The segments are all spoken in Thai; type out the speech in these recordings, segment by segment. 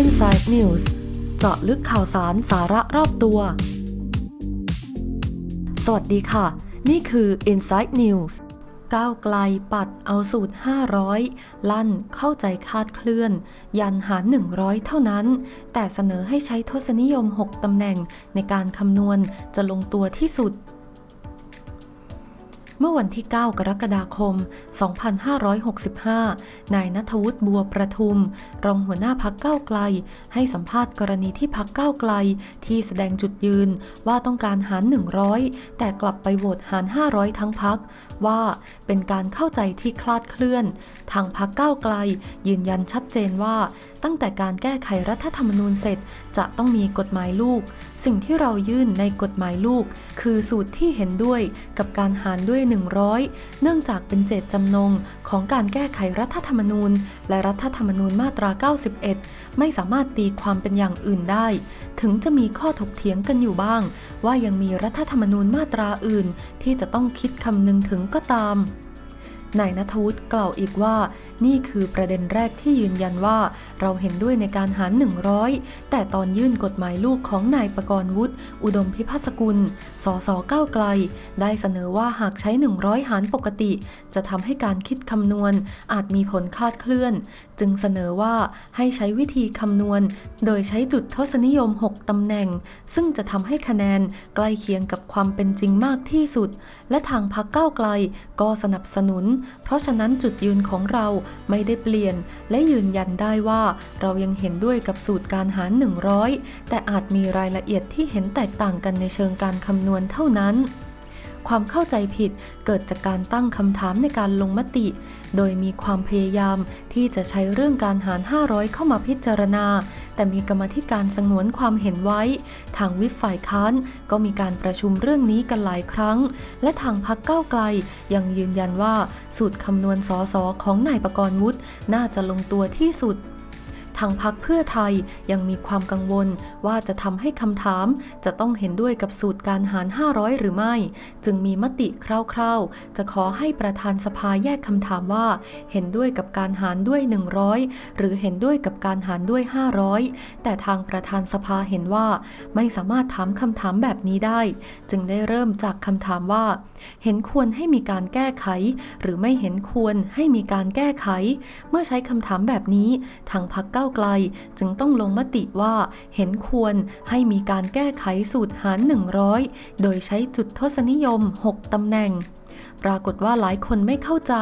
Inside News เจาะลึกข่าวสารสาระรอบตัว สวัสดีค่ะ นี่คือ Inside News ก้าวไกลปัดเอาสูตร 500 ลั่นเข้าใจคาดเคลื่อน ยันหาร 100 เท่านั้น แต่เสนอให้ใช้ทศนิยม 6 ตำแหน่งในการคำนวณจะลงตัวที่สุด เมื่อวันที่ 9 กรกฎาคม 2565 นายนัทวุฒิบัวประทุม รองหัวหน้าพักเก้าไกล ให้สัมภาษณ์กรณีที่พักเก้าไกล ที่แสดงจุดยืนว่าต้องการหาร 100 แต่กลับไปโหวตหาร 500 ทั้งพัก ว่าเป็นการเข้าใจที่คลาดเคลื่อน ทางพักเก้าไกล ยืนยันชัดเจนว่า ตั้งแต่การแก้ไขรัฐธรรมนูญเสร็จ จะต้องมีกฎหมายลูก สิ่งที่เรายื่นในกฎหมายลูก คือสูตรที่เห็นด้วยกับการหารด้วย 100 เนื่องจากเป็นเจตจำนงของการแก้ไขรัฐธรรมนูญ และรัฐธรรมนูญมาตรา 91 ไม่สามารถตีความเป็นอย่างอื่นได้ ถึงจะมีข้อถกเถียงกันอยู่บ้าง ว่ายังมีรัฐธรรมนูญมาตราอื่น ที่จะต้องคิดคำนึงถึงก็ตาม นายนัทวุฒิกล่าวอีกว่า นี่คือประเด็นแรกที่ยืนยันว่า เราเห็นด้วยในการหาร 100 แต่ตอนยื่นกฎหมายลูกของนายประกรณ์วุฒิอุดมพิพัฒกุล สสก้าวไกล ได้เสนอว่าหากใช้ 100 หารปกติ จะทำให้การคิดคำนวณอาจมีผลคลาดเคลื่อน จึงเสนอว่าให้ใช้วิธีคำนวณ โดยใช้จุดทศนิยม 6ตำแหน่ง ซึ่งจะทำให้คะแนนใกล้เคียงกับความเป็นจริงมากที่สุด และทางพรรคก้าวไกลก็สนับสนุนเพราะฉะนั้นจุดยืนของเราไม่ได้เปลี่ยน และยืนยันได้ว่าเรายังเห็นด้วยกับสูตรการหาร 100 แต่อาจมีรายละเอียดที่เห็นแตกต่างกันในเชิงการคำนวณเท่านั้นความเข้าใจผิดเกิดจากการตั้งคำถามในการลงมติ โดยมีความพยายามที่จะใช้เรื่องการหาร 500 เข้ามาพิจารณา แต่มีกรรมธิการสงวนความเห็นไว้ ทางวิปฝ่ายค้านก็มีการประชุมเรื่องนี้กันหลายครั้ง และทางพักเก้าวไกลยังยืนยันว่า สูตรคำนวณสอสอของนายประกรณ์วุฒิน่าจะลงตัวที่สุด ทางพักเพื่อไทยยังมีความกังวลว่าจะทำให้คำถามจะต้องเห็นด้วยกับสูตรการหาร 500 หรือไม่ จึงมีมติคร่าวๆ จะขอให้ประธานสภาแยกคำถามว่า เห็นด้วยกับการหารด้วย 100 หรือเห็นด้วยกับการหารด้วย 500 แต่ทางประธานสภาเห็นว่า ไม่สามารถถามคำถามแบบนี้ได้ จึงได้เริ่มจากคำถามว่า เห็นควรให้มีการแก้ไข หรือไม่เห็นควรให้มีการแก้ไข เมื่อใช้คำถามแบบนี้ทางพักก้าวไกล จึงต้องลงมติว่าเห็นควรให้มีการแก้ไขสูตรหาร 100 โดยใช้จุดทศนิยม 6 ตำแหน่ง ปรากฏว่าหลายคนไม่เข้าใจ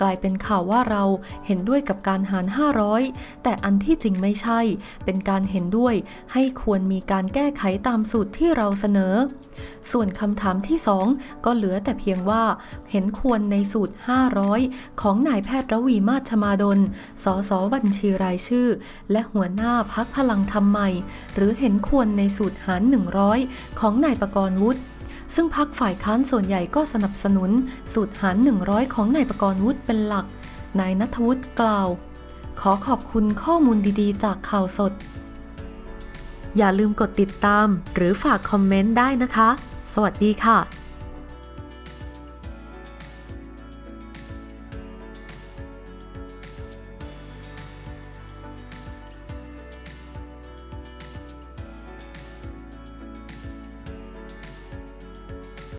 กลายเป็นข่าวว่าเราเห็นด้วยกับการหาร 500 แต่อันที่จริงไม่ใช่ เป็นการเห็นด้วย ให้ควรมีการแก้ไขตามสูตรที่เราเสนอ ส่วนคำถามที่ 2 ก็เหลือแต่เพียงว่า เห็นควรในสูตร 500 ของนายแพทย์ระวีมาชมาดล สสบัญชีรายชื่อ และหัวหน้าพักพลังธรรมใหม่ หรือเห็นควรในสูตรหาร 100 ของนายประกรณ์วุฒิ ซึ่งพักฝ่ายค้านส่วนใหญ่ก็สนับสนุน สูตรหาร 100 ของนายประกรณ์วุฒิเป็นหลัก นายนัทวุฒิกล่าว ขอขอบคุณข้อมูลดีๆ จากข่าวสด อย่าลืมกดติดตามหรือฝากคอมเมนต์ได้นะคะ สวัสดีค่ะ